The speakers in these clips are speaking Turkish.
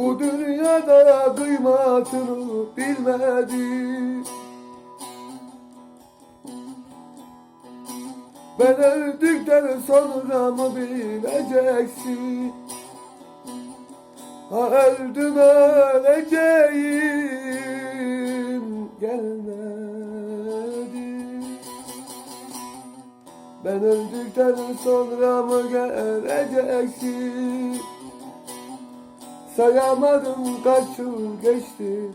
Bu dünyada kıymatını bilmedi. Ben öldükten sonra mı bileceksin? Ha öldüm öleceğim gelmedi. Ben öldükten sonra mı geleceksin Sayamadım kaç yıl geçti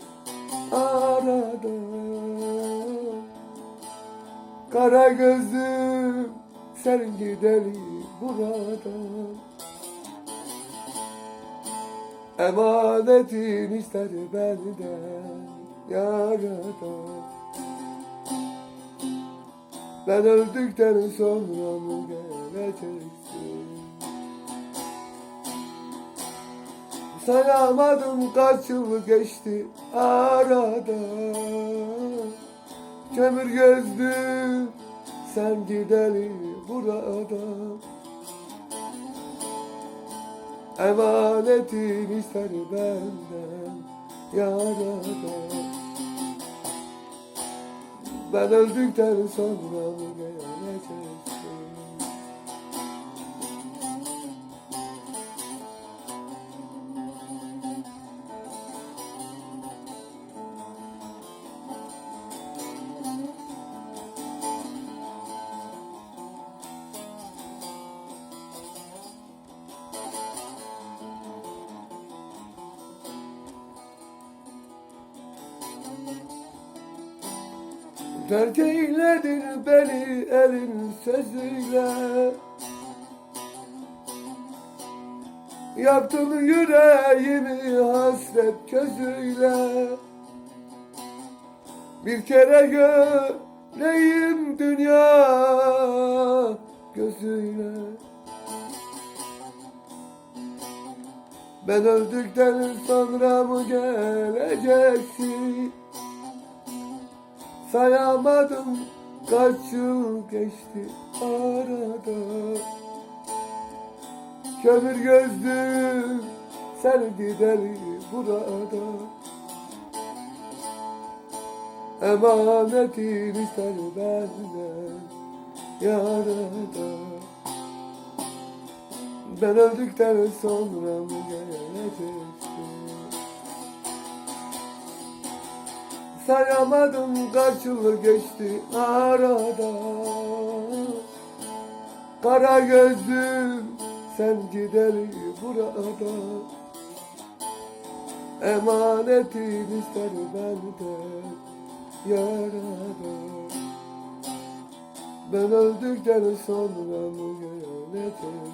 arada. Kara gözlüm sen gideli buradan Emanetin ister benden yaradan Ben öldükten sonra mı geleceksin Sayamadım kaç yıl geçti arada. Kömür gözlüm sen gideli burada. Emanetin ister benden yarada. Ben öldükten sonra mı geleceksin Terk eyledin beni elin sözüyle. Yaktın yüreğimi hasret közüyle Bir kere göreyim dünya gözüyle. Ben öldükten sonra mı geleceksin Sayamadım kaç yıl geçti arada. Kömür gözlüm sen gideri burada. Emanetin ister benden yarada. Ben öldükten sonra mı geleceksin Sayamadım kaç yıl geçti arada. Kara gözlüm sen gideri burada. Emanetin ister benden yarada. Ben öldükten sonra mı geleceksin